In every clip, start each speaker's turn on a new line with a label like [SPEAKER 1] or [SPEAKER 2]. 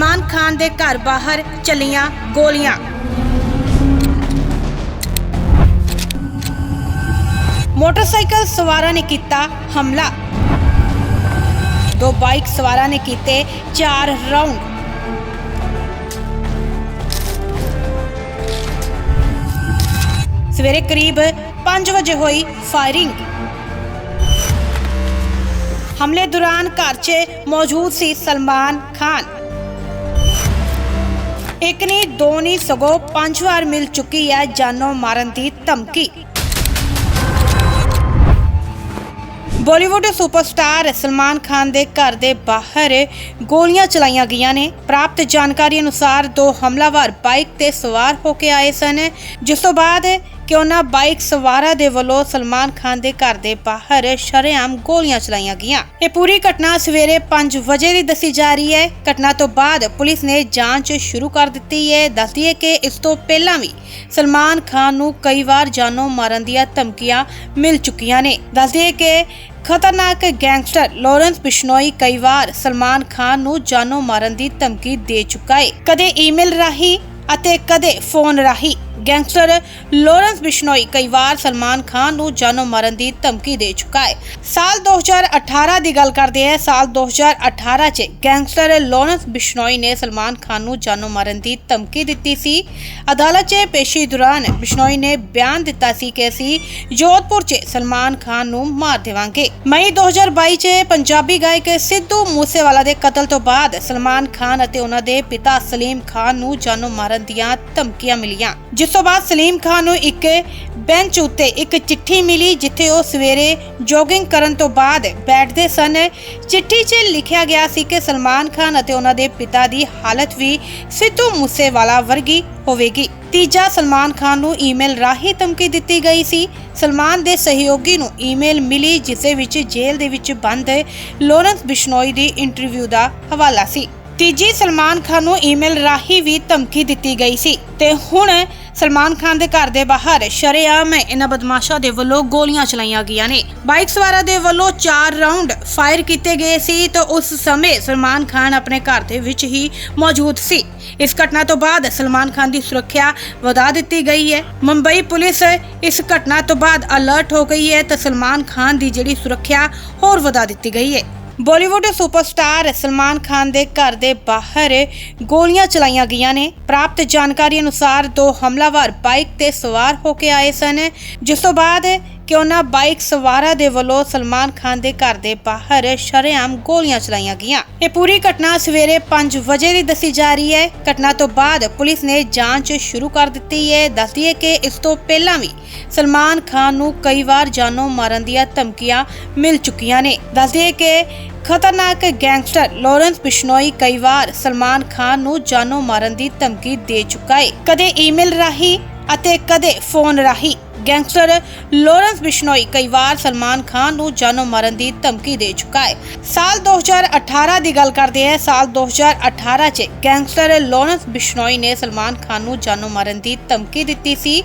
[SPEAKER 1] ਸਲਮਾਨ ਖਾਨ ਦੇ ਘਰ ਬਾਹਰ ਚੱਲੀਆਂ ਗੋਲੀਆਂ। ਮੋਟਰਸਾਈਕਲ ਸਵਾਰਾਂ ਨੇ ਕੀਤਾ ਹਮਲਾ। ਦੋ ਬਾਈਕ ਸਵਾਰਾਂ ਨੇ ਕੀਤੇ ਚਾਰ ਰਾਉਂਡ। ਸਵੇਰੇ ਕਰੀਬ 5 ਵਜੇ ਹੋਈ ਫਾਇਰਿੰਗ। ਹਮਲੇ ਦੌਰਾਨ ਘਰ 'ਚ ਮੌਜੂਦ ਸੀ ਸਲਮਾਨ ਖਾਨ। ਇੱਕ ਨਹੀਂ, ਦੋ ਨਹੀਂ, ਸਗੋਂ ਪੰਜ ਵਾਰ ਮਿਲ ਚੁੱਕੀ ਹੈ ਜਾਨੋਂ ਮਾਰਨ ਦੀ ਧਮਕੀ। ਬਾਲੀਵੁੱਡ ਸੁਪਰਸਟਾਰ ਸਲਮਾਨ ਖਾਨ ਦੇ ਘਰ ਦੇ ਬਾਹਰ ਗੋਲੀਆਂ ਚਲਾਈਆਂ ਗਈਆਂ ਨੇ। ਪ੍ਰਾਪਤ ਜਾਣਕਾਰੀ ਅਨੁਸਾਰ ਦੋ ਹਮਲਾਵਰ ਬਾਈਕ ਤੇ ਸਵਾਰ ਹੋ ਕੇ ਆਏ ਸਨ, ਜਿਸ ਤੋਂ ਬਾਅਦ ਕਿ ਉਹਨਾਂ ਬਾਈਕ ਸਵਾਰਾਂ ਦੇ ਵੱਲੋਂ ਸਲਮਾਨ ਖਾਨ ਦੇ ਘਰ ਦੇ ਬਾਹਰ ਸ਼ਰੇਆਮ ਗੋਲੀਆਂ ਚਲਾਈਆਂ ਗਈਆਂ। ਇਹ ਪੂਰੀ ਘਟਨਾ ਸਵੇਰੇ 5 ਵਜੇ ਦੀ ਦੱਸੀ ਜਾ ਰਹੀ ਹੈ। ਘਟਨਾ ਤੋਂ ਬਾਅਦ ਪੁਲਿਸ ਨੇ ਜਾਂਚ ਸ਼ੁਰੂ ਕਰ ਦਿੱਤੀ ਹੈ। ਦੱਸਦੀ ਹੈ ਕਿ ਇਸ ਤੋਂ ਪਹਿਲਾਂ ਵੀ ਸਲਮਾਨ ਖਾਨ ਨੂੰ ਕਈ ਵਾਰ ਜਾਨੋਂ ਮਾਰਨ ਦੀਆਂ ਧਮਕੀਆਂ ਮਿਲ ਚੁੱਕੀਆਂ ਨੇ। ਦੱਸਦੀ ਹੈ ਕਿ ਖਤਰਨਾਕ ਗੈਂਗਸਟਰ ਲਾਰੈਂਸ ਬਿਸ਼ਨੋਈ ਕਈ ਵਾਰ ਸਲਮਾਨ ਖਾਨ ਨੂੰ ਜਾਨੋਂ ਮਾਰਨ ਦੀ ਧਮਕੀ ਦੇ ਚੁੱਕਾ ਹੈ। ਕਦੇ ਈਮੇਲ ਰਾਹੀਂ ਅਤੇ ਕਦੇ ਫੋਨ ਰਾਹੀਂ। ਗੈਂਗਸਟਰ ਲਾਰੈਂਸ ਬਿਸ਼ਨੋਈ ਕਈ ਵਾਰ ਸਲਮਾਨ ਖਾਨ ਨੂੰ ਜਾਨੋਂ ਮਾਰਨ ਦੀ ਧਮਕੀ ਦੇ ਚੁੱਕਾ ਹੈ। ਸਾਲ 2018 ਦੀ ਗੱਲ ਕਰਦੇ ਹਾਂ, ਸਾਲ 2018 ਚ ਗੈਂਗਸਟਰ ਲਾਰੈਂਸ ਬਿਸ਼ਨੋਈ ਨੇ ਸਲਮਾਨ ਖਾਨ ਨੂੰ ਜਾਨੋਂ ਮਾਰਨ ਦੀ ਧਮਕੀ ਦਿੱਤੀ ਸੀ। ਅਦਾਲਤ 'ਚ ਪੇਸ਼ੀ ਦੌਰਾਨ ਬਿਸ਼ਨੋਈ ਨੇ ਬਿਆਨ ਦਿੱਤਾ ਸੀ ਕਿ ਅਸੀਂ ਜੋਧਪੁਰ 'ਚ ਸਲਮਾਨ ਖਾਨ ਨੂੰ ਮਾਰ ਦੇਵਾਂਗੇ। ਮਈ 2022 ਚ ਪੰਜਾਬੀ ਗਾਇਕ ਸਿੱਧੂ ਮੂਸੇਵਾਲਾ ਦੇ ਕਤਲ ਤੋਂ ਬਾਅਦ ਸਲਮਾਨ ਖਾਨ ਅਤੇ ਉਹਨਾਂ ਦੇ ਪਿਤਾ ਸਲੀਮ ਖਾਨ ਨੂੰ ਜਾਨੋਂ ਮਾਰਨ ਦੀਆਂ ਧਮਕੀਆਂ ਮਿਲੀਆਂ, ਜਿਸ ਤੋਂ ਬਾਅਦ ਸਲੀਮ ਖਾਨ ਨੂੰ ਇੱਕ ਬੈਂਚ ਉੱਤੇ ਇੱਕ ਚਿੱਠੀ ਮਿਲੀ, ਜਿੱਥੇ ਉਹ ਸਵੇਰੇ ਜੋਗਿੰਗ ਕਰਨ ਤੋਂ ਬਾਅਦ ਬੈਠਦੇ ਸਨ। ਚਿੱਠੀ 'ਚ ਲਿਖਿਆ ਗਿਆ ਸੀ ਕਿ ਸਲਮਾਨ ਖਾਨ ਅਤੇ ਉਹਨਾਂ ਦੇ ਪਿਤਾ ਦੀ ਹਾਲਤ ਵੀ ਸਿੱਧੂ ਮੂਸੇਵਾਲਾ ਵਰਗੀ ਹੋਵੇਗੀ। ਤੀਜਾ, ਸਲਮਾਨ ਖਾਨ ਨੂੰ ਈਮੇਲ ਰਾਹੀਂ ਧਮਕੀ ਦਿੱਤੀ ਗਈ ਸੀ। ਸਲਮਾਨ ਦੇ ਸਹਿਯੋਗੀ ਨੂੰ ਈਮੇਲ ਮਿਲੀ ਜਿਸ ਦੇ ਵਿੱਚ ਜੇਲ੍ਹ ਦੇ ਵਿੱਚ ਬੰਦ ਲਾਰੈਂਸ ਬਿਸ਼ਨੋਈ ਦੀ ਇੰਟਰਵਿਊ ਦਾ ਹਵਾਲਾ ਸੀ। ਤੀਜੀ, ਸਲਮਾਨ ਖਾਨ ਨੂੰ ਈਮੇਲ ਰਾਹੀਂ ਵੀ ਧਮਕੀ ਦਿੱਤੀ ਗਈ ਸੀ। ਤੇ ਹੁਣ ਸਲਮਾਨ ਖਾਨ ਦੇ ਘਰ ਦੇ ਬਾਹਰ ਸ਼ਰੇਆਮ ਇਹਨਾਂ ਬਦਮਾਸ਼ਾਂ ਦੇ ਵੱਲੋਂ ਗੋਲੀਆਂ ਚਲਾਈਆਂ ਗਈਆਂ ਨੇ। ਬਾਈਕ ਸਵਾਰਾਂ ਦੇ ਵੱਲੋਂ 4 ਰਾਉਂਡ ਫਾਇਰ ਕੀਤੇ ਗਏ ਸੀ ਤਾਂ ਉਸ ਸਮੇਂ ਸਲਮਾਨ ਖਾਨ ਆਪਣੇ ਘਰ ਦੇ ਵਿੱਚ ਹੀ ਮੌਜੂਦ ਸੀ। ਇਸ ਘਟਨਾ ਤੋਂ ਬਾਅਦ ਸਲਮਾਨ ਖਾਨ ਦੀ ਸੁਰੱਖਿਆ ਵਧਾ ਦਿੱਤੀ ਗਈ ਹੈ। ਮੁੰਬਈ ਪੁਲਿਸ ਇਸ ਘਟਨਾ ਤੋਂ ਬਾਅਦ ਅਲਰਟ ਹੋ ਗਈ ਹੈ ਤਾਂ ਸਲਮਾਨ ਖਾਨ ਦੀ ਜਿਹੜੀ ਸੁਰੱਖਿਆ ਹੋਰ ਵਧਾ ਦਿੱਤੀ ਗਈ ਹੈ। ਬਾਲੀਵੁੱਡ ਸੁਪਰਸਟਾਰ ਸਲਮਾਨ ਖਾਨ ਦੇ ਘਰ ਦੇ ਬਾਹਰ ਗੋਲੀਆਂ ਚਲਾਈਆਂ ਗਈਆਂ ਨੇ। ਪ੍ਰਾਪਤ ਜਾਣਕਾਰੀ ਅਨੁਸਾਰ ਦੋ ਹਮਲਾਵਰ ਬਾਈਕ ਤੇ ਸਵਾਰ ਹੋ ਕੇ ਆਏ ਸਨ। ਜਿਸ ਤੋਂ ਬਾਅਦ ਕਿ ਉਹਨਾਂ ਬਾਈਕ ਸਵਾਰਾਂ ਦੇ ਵੱਲੋਂ ਸਲਮਾਨ ਖਾਨ ਦੇ ਘਰ ਦੇ ਬਾਹਰ ਸ਼ਰੇਆਮ ਗੋਲੀਆਂ ਚਲਾਈਆਂ ਗਈਆਂ। ਇਹ ਪੂਰੀ ਘਟਨਾ ਸਵੇਰੇ 5 ਵਜੇ ਦੀ ਦੱਸੀ ਜਾ ਰਹੀ ਹੈ। ਘਟਨਾ ਤੋਂ ਬਾਅਦ ਪੁਲਿਸ ਨੇ ਜਾਂਚ ਸ਼ੁਰੂ ਕਰ ਦਿੱਤੀ ਹੈ। ਦੱਸਦੀ ਹੈ ਕਿ ਇਸ ਤੋਂ ਪਹਿਲਾਂ ਵੀ ਸਲਮਾਨ ਖਾਨ ਨੂੰ ਕਈ ਵਾਰ ਜਾਨੋਂ ਮਾਰਨ ਦੀਆਂ ਧਮਕੀਆਂ ਮਿਲ ਚੁੱਕੀਆਂ ਨੇ। ਦੱਸਦੀ ਹੈ ਕਿ ਖਤਰਨਾਕ ਗੈਂਗਸਟਰ ਲਾਰੈਂਸ ਬਿਸ਼ਨੋਈ ਕਈ ਵਾਰ ਸਲਮਾਨ ਖਾਨ ਨੂੰ ਜਾਨੋਂ ਮਾਰਨ ਦੀ ਧਮਕੀ ਦੇ ਚੁੱਕਾ ਹੈ। ਕਦੇ ਈਮੇਲ ਰਾਹੀਂ ਅਤੇ ਕਦੇ ਫੋਨ ਰਾਹੀਂ। ਗੈਂਗਸਟਰ ਲਾਰੈਂਸ ਬਿਸ਼ਨੋਈ ਕਈ ਵਾਰ ਸਲਮਾਨ ਖਾਨ ਨੂੰ ਜਾਨੋਂ ਮਾਰਨ ਦੀ ਧਮਕੀ ਦੇ ਚੁੱਕਾ ਹੈ। ਸਾਲ 2018 ਦੀ ਗੱਲ ਕਰਦੇ ਹਾਂ, ਸਾਲ 2018 ਚ ਗੈਂਗਸਟਰ ਲਾਰੈਂਸ ਬਿਸ਼ਨੋਈ ਨੇ ਸਲਮਾਨ ਖਾਨ ਨੂੰ ਜਾਨੋਂ ਮਾਰਨ ਦੀ ਧਮਕੀ ਦਿੱਤੀ ਸੀ।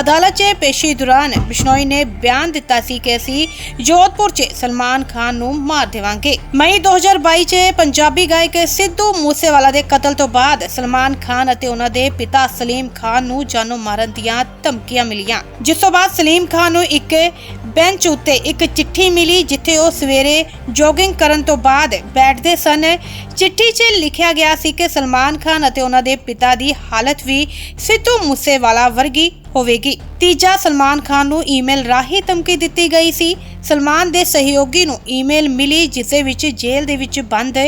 [SPEAKER 1] ਅਦਾਲਤ 'ਚ ਪੇਸ਼ੀ ਦੌਰਾਨ ਬਿਸ਼ਨੋਈ ਨੇ ਬਿਆਨ ਦਿੱਤਾ ਸੀ ਕਿ ਅਸੀਂ ਜੋਧਪੁਰ 'ਚ ਸਲਮਾਨ ਖਾਨ ਨੂੰ ਮਾਰ ਦੇਵਾਂਗੇ। ਮਈ 2022 ਚ ਪੰਜਾਬੀ ਗਾਇਕ ਸਿੱਧੂ ਮੂਸੇਵਾਲਾ ਦੇ ਕਤਲ ਤੋਂ ਬਾਅਦ ਸਲਮਾਨ ਖਾਨ ਅਤੇ ਉਹਨਾਂ ਦੇ ਪਿਤਾ ਸਲੀਮ ਖਾਨ ਨੂੰ ਜਾਨੋਂ ਮਾਰਨ ਦੀਆਂ ਧਮਕੀਆਂ ਮਿਲੀਆਂ ਜਿਸ ਤੋਂ ਬਾਅਦ ਸਲੀਮ ਖਾਨ ਨੂੰ ਇੱਕ ਬੈਂਚ ਉੱਤੇ ਇੱਕ ਚਿੱਠੀ ਮਿਲੀ, ਜਿੱਥੇ ਉਹ ਸਵੇਰੇ ਜੋਗਿੰਗ ਕਰਨ ਤੋਂ ਬਾਅਦ ਬੈਠਦੇ ਸਨ। ਚਿੱਠੀ 'ਚ ਲਿਖਿਆ ਗਿਆ ਸੀ ਕਿ ਸਲਮਾਨ ਖਾਨ ਅਤੇ ਉਹਨਾਂ ਦੇ ਪਿਤਾ ਦੀ ਹਾਲਤ ਵੀ ਸਿੱਧੂ ਮੂਸੇਵਾਲਾ ਵਰਗੀ ਹੋਵੇਗੀ। ਤੀਜਾ, ਸਲਮਾਨ ਖਾਨ ਨੂੰ ਈਮੇਲ ਰਾਹੀਂ ਧਮਕੀ ਦਿੱਤੀ ਗਈ ਸੀ। ਸਲਮਾਨ ਦੇ ਸਹਿਯੋਗੀ ਨੂੰ ਈਮੇਲ ਮਿਲੀ ਜਿਸ ਦੇ ਵਿੱਚ ਜੇਲ੍ਹ ਦੇ ਵਿੱਚ ਬੰਦ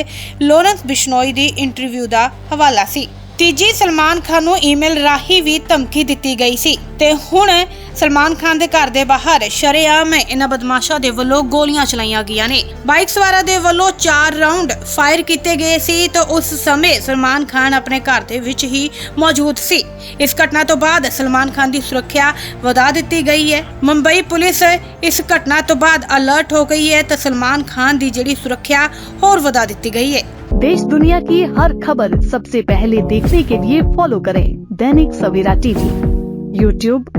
[SPEAKER 1] ਲਾਰੈਂਸ ਬਿਸ਼ਨੋਈ ਦੀ ਇੰਟਰਵਿਊ ਦਾ ਹਵਾਲਾ ਸੀ। ਤੀਜੀ, ਸਲਮਾਨ ਖਾਨ ਨੂੰ ਈਮੇਲ ਰਾਹੀਂ ਵੀ ਧਮਕੀ ਦਿੱਤੀ ਗਈ ਸੀ। ਤੇ ਹੁਣ ਸਲਮਾਨ ਖਾਨ ਦੇ ਘਰ ਦੇ ਬਾਹਰ ਸ਼ਰੇਆਮ ਇਹਨਾਂ ਬਦਮਾਸ਼ਾਂ ਦੇ ਵੱਲੋਂ ਗੋਲੀਆਂ ਚਲਾਈਆਂ ਗਈਆਂ ਨੇ ਬਾਈਕ ਸਵਾਰਾਂ ਦੇ ਵੱਲੋਂ 4 ਰਾਉਂਡ ਫਾਇਰ ਕੀਤੇ ਗਏ ਸੀ ਤਾਂ ਉਸ ਸਮੇਂ ਸਲਮਾਨ ਖਾਨ ਆਪਣੇ ਘਰ ਦੇ ਵਿੱਚ ਹੀ ਮੌਜੂਦ ਸੀ ਇਸ ਘਟਨਾ ਤੋਂ ਬਾਅਦ ਸਲਮਾਨ ਖਾਨ ਦੀ ਸੁਰੱਖਿਆ ਵਧਾ ਦਿੱਤੀ ਗਈ ਹੈ ਮੁੰਬਈ ਪੁਲਿਸ ਇਸ ਘਟਨਾ ਤੋਂ ਬਾਅਦ ਅਲਰਟ ਹੋ ਗਈ ਹੈ ਤਾਂ ਸਲਮਾਨ ਖਾਨ ਦੀ ਜਿਹੜੀ ਸੁਰੱਖਿਆ ਹੋਰ ਵਧਾ ਦਿੱਤੀ ਗਈ ਹੈ
[SPEAKER 2] देश दुनिया की हर खबर सबसे पहले देखने के लिए फॉलो करें दैनिक सवेरा टीवी यूट्यूब